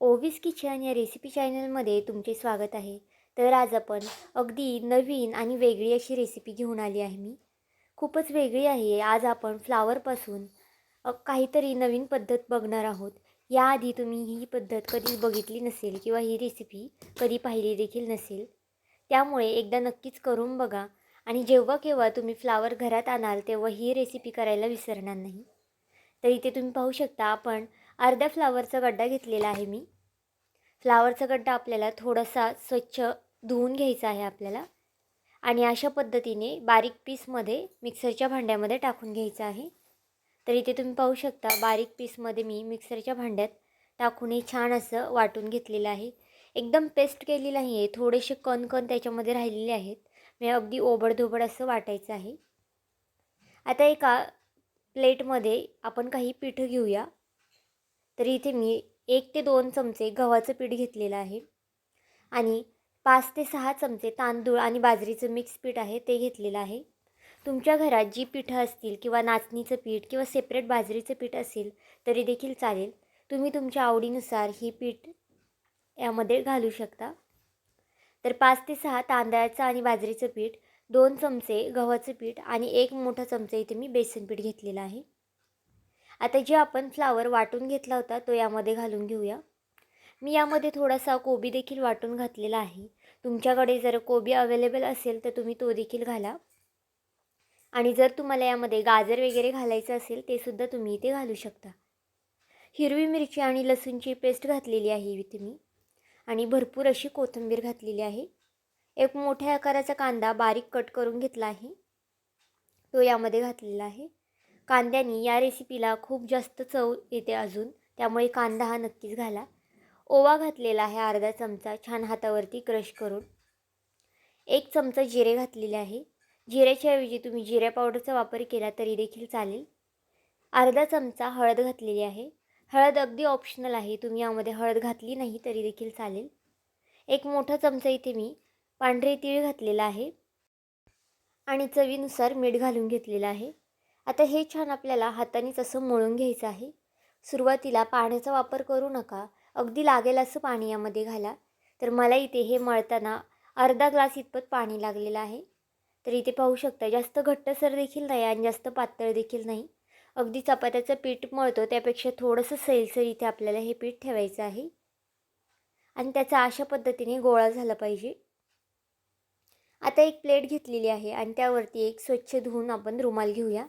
ओवीस kitchen या recipe चॅनलमध्ये तुमचे स्वागत आहे. तर आज आपण अगदी नवीन आणि वेगळी अशी रेसिपी घेऊन आली आहे मी. खूपच वेगळी आहे. आज आपण फ्लावरपासून काहीतरी नवीन पद्धत बघणार आहोत. याआधी तुम्ही ही पद्धत कधीच बघितली नसेल किंवा ही रेसिपी कधी पाहिली देखील नसेल त्यामुळे एकदा नक्कीच करून बघा. आणि जेव्हा केव्हा तुम्ही फ्लावर घरात आणाल तेव्हा ही रेसिपी करायला विसरणार नाही. तर इथे तुम्ही पाहू शकता आपण अर्ध्या फ्लावरचा गड्डा घेतलेला आहे मी. फ्लावरचा गड्डा आपल्याला थोडासा स्वच्छ धुवून घ्यायचा आहे आपल्याला. आणि अशा पद्धतीने बारीक पीसमध्ये मिक्सरच्या भांड्यामध्ये टाकून घ्यायचं आहे. तर इथे तुम्ही पाहू शकता बारीक पीसमध्ये मी मिक्सरच्या भांड्यात टाकून हे छान असं वाटून घेतलेलं आहे. एकदम पेस्ट केलेलं नाही आहे थोडेसे कण कण त्याच्यामध्ये राहिलेले आहेत. मी अगदी ओबडधोबड असं वाटायचं आहे. आता एका प्लेटमध्ये आपण काही पीठ घेऊया. तर इथे मी एक ते दोन चमचे गव्हाचं पीठ घेतलेलं आहे. आणि पाच ते सहा चमचे तांदूळ आणि बाजरीचं मिक्स पीठ आहे ते घेतलेलं आहे. तुमच्या घरात जी पिठं असतील किंवा नाचणीचं पीठ किंवा सेपरेट बाजरीचं पीठ असेल तरी देखील चालेल. तुम्ही तुमच्या आवडीनुसार ही पीठ यामध्ये घालू शकता. तर पाच ते सहा तांदळाचं आणि बाजरीचं पीठ दोन चमचे गव्हाचं पीठ आणि एक मोठा चमचा इथे मी बेसन पीठ घेतलेलं आहे. आता जे आपण फ्लावर वाटून घेतला होता तो यामध्ये घालून घेऊया. मी यामध्ये थोडासा कोबी देखील वाटून घातलेला आहे. तुमच्याकडे जर कोबी अवेलेबल असेल तर तुम्ही तो देखील घाला. आणि जर तुम्हाला यामध्ये गाजर वगैरे घालायचं असेल ते सुद्धा तुम्ही इथे घालू शकता. हिरवी मिरची आणि लसूणची पेस्ट घातलेली आहे इथे मी. आणि भरपूर अशी कोथिंबीर घातलेली आहे. एक मोठ्या आकाराचा कांदा बारीक कट करून घेतला आहे. तो यामध्ये घातलेला आहे. कांद्यानी या रेसिपीला खूप जास्त चव येते अजून. त्यामुळे कांदा हा नक्कीच घाला. ओवा घातलेला आहे अर्धा चमचा छान हातावरती क्रश करून. एक चमचा जिरे घातलेले आहे. जिऱ्याच्या ऐवजी तुम्ही जिऱ्या पावडरचा वापर केला तरी देखील चालेल. अर्धा चमचा हळद घातलेली आहे. हळद अगदी ऑप्शनल आहे. तुम्ही यामध्ये हळद घातली नाही तरी देखील चालेल. एक मोठा चमचा इथे मी पांढरे तीळ घातलेला आहे. आणि चवीनुसार मीठ घालून घेतलेलं आहे. आता हे छान आपल्याला हातानेच असं मळून घ्यायचं आहे. सुरुवातीला पाण्याचा वापर करू नका. अगदी लागेल असं पाणी यामध्ये घाला. तर मला इथे हे मळताना अर्धा ग्लास इतपत पाणी लागलेलं आहे. तर इथे पाहू शकता जास्त घट्टसर देखील नाही आणि जास्त पातळ देखील नाही. अगदी चपात्याचं पीठ मळतो त्यापेक्षा थोडंसं सैलसर इथे आपल्याला हे पीठ ठेवायचं आहे. आणि त्याचा अशा पद्धतीने गोळा झाला पाहिजे. आता एक प्लेट घेतलेली आहे आणि त्यावरती एक स्वच्छ धुवून आपण रुमाल घेऊया.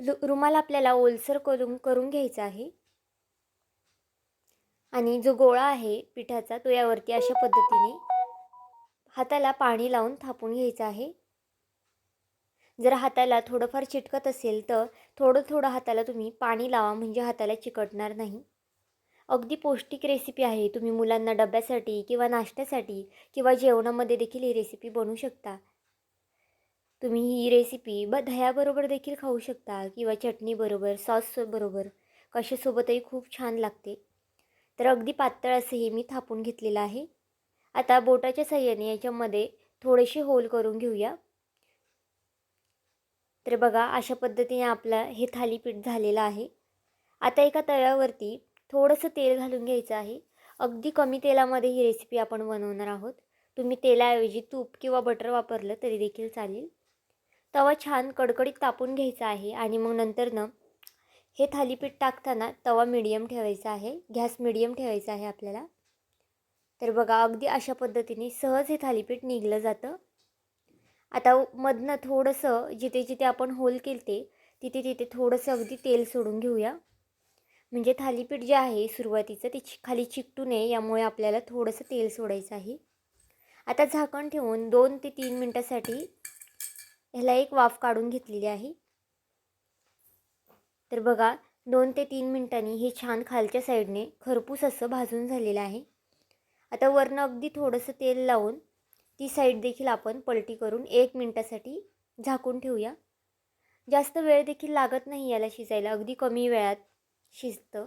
रु रुमाल आपल्याला ओलसर करून करून घ्यायचा आहे. आणि जो गोळा आहे पिठाचा तो यावरती अशा पद्धतीने हाताला पाणी लावून थापून घ्यायचा आहे. जर हाताला थोडंफार चिटकत असेल तर थोडं थोडं हाताला तुम्ही पाणी लावा म्हणजे हाताला चिकटणार नाही. अगदी पौष्टिक रेसिपी आहे. तुम्ही मुलांना डब्यासाठी किंवा नाश्त्यासाठी किंवा जेवणामध्ये देखील ही रेसिपी बनवू शकता. तुम्ही ही रेसिपी ब दह्याबरोबर देखील खाऊ शकता किंवा चटणीबरोबर सॉसबरोबर कशासोबतही खूप छान लागते. तर अगदी पातळ असं हे मी थापून घेतलेलं आहे. आता बोटाच्या सहाय्याने याच्यामध्ये थोडेसे होल करून घेऊया. तर बघा अशा पद्धतीने आपलं हे थालीपीठ झालेलं आहे. आता एका तव्यावरती थोडंसं तेल घालून घ्यायचं आहे. अगदी कमी तेलामध्ये ही रेसिपी आपण बनवणार आहोत. तुम्ही तेलाऐवजी तूप किंवा बटर वापरलं तरी देखील चालेल. तवा छान कडकडीत तापून घ्यायचा आहे आणि मग नंतर हे थालीपीठ टाकताना तवा मिडियम ठेवायचा आहे. गॅस मिडियम ठेवायचा आहे आपल्याला. तर बघा अगदी अशा पद्धतीने सहज हे थालीपीठ निघलं जातं. आता मधनं थोडंसं जिथे जिथे आपण होल केलते तिथे तिथे थोडंसं अगदी तेल सोडून घेऊया. म्हणजे थालीपीठ जे आहे सुरुवातीचं ते चि खाली चिकटू नये यामुळे आपल्याला थोडंसं तेल सोडायचं आहे. आता झाकण ठेवून दोन ते तीन मिनटासाठी ह्याला एक वाफ काढून घेतलेली आहे. तर बघा दोन ते तीन मिनटांनी हे छान खालच्या साईडने खरपूस असं भाजून झालेलं आहे. आता वरनं अगदी थोडंसं तेल लावून ती साईड देखील आपण पलटी करून एक मिनटासाठी झाकून ठेवूया. जास्त वेळ देखील लागत नाही याला शिजायला अगदी कमी वेळात शिजतं.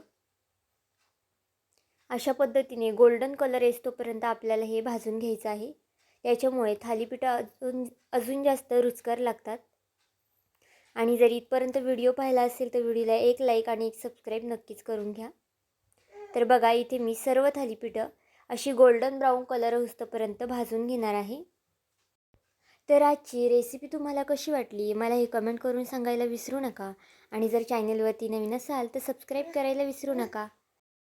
अशा पद्धतीने गोल्डन कलर येतोपर्यंत आपल्याला हे भाजून घ्यायचं आहे. याच्यामुळे थालीपीठं अजून अजून जास्त रुचकर लागतात. आणि जर इथपर्यंत व्हिडिओ पाहिला असेल तर व्हिडिओला एक लाईक आणि एक सबस्क्राईब नक्कीच करून घ्या. तर बघा इथे मी सर्व थालीपीठं अशी गोल्डन ब्राऊन कलर होस्तपर्यंत भाजून घेणार आहे. तर आजची रेसिपी तुम्हाला कशी वाटली? मला हे कमेंट करून सांगायला विसरू नका. आणि जर चॅनलवरती नवीन असाल तर सबस्क्राईब करायला विसरू नका.